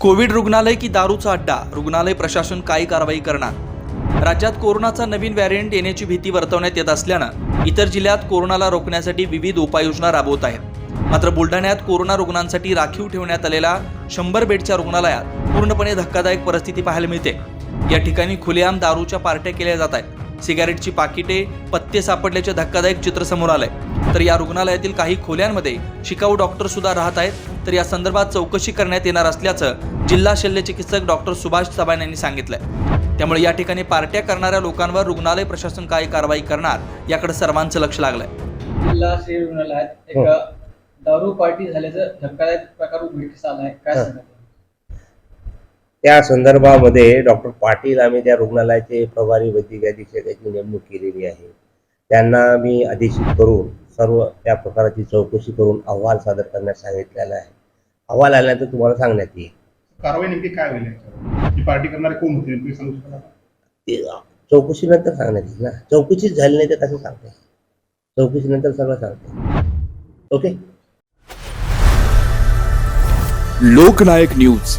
Covid रुग्णालय की दारूचा अड्डा? रुग्णालय प्रशासन काय कारवाई करणार? राज्यात कोरोनाचा नवीन व्हॅरियंट येण्याची भीती वर्तवण्यात येत असल्यानं इतर जिल्ह्यात कोरोनाला रोखण्यासाठी विविध उपाययोजना राबवत आहेत. मात्र बुलढाण्यात कोरोना रुग्णांसाठी राखीव ठेवण्यात आलेल्या शंभर बेडच्या रुग्णालयात पूर्णपणे धक्कादायक परिस्थिती पाहायला मिळते. या ठिकाणी खुलेआम दारूच्या पार्ट्या केल्या जात आहेत. सिगारेटची पाकिटे पत्ते सापडल्याचे धक्कादायक चित्र समोर आलंय. तर या रुग्णालयातील काही खोल्यांमध्ये शिकाऊ डॉक्टर सुद्धा राहत आहेत. तर या संदर्भात चौकशी करण्यात येणार असल्याचं जिल्हा शल्यचिकित्सक डॉक्टर सुभाष चव्हाण यांनी सांगितलंय. त्यामुळे या ठिकाणी पार्ट्या करणाऱ्या लोकांवर रुग्णालय प्रशासन काय कारवाई करणार याकडे सर्वांचं लक्ष लागलंय. जिल्हा रुग्णालयात एक दारू पार्टी झाल्याचं धक्कादायक प्रकार उघडकीस आला आहे काय हा. त्या संदर्भामध्ये डॉक्टर पाटील आम्ही त्या रुग्णालयाचे प्रभारी वैद्यकीय अधीक्षकाची नेमणूक केलेली आहे. त्यांना मी अधीक्षित करून सर्व त्या प्रकाराची चौकशी करून अहवाल सादर करण्यास सांगितलेला आहे. अहवाल आल्यानंतर तुम्हाला सांगण्यात येईल. कारवाई नेमकी काय होईल याच्यावर? ही पार्टी करणारे कोण होते नेमकी सांगू आपण? ते चौकशीनंतर सांगण्यात येईल ना. चौकशीच झाली नाही तर कसं सांगते चौकशीनंतर सगळं सांगते ओके? लोकनायक न्यूज.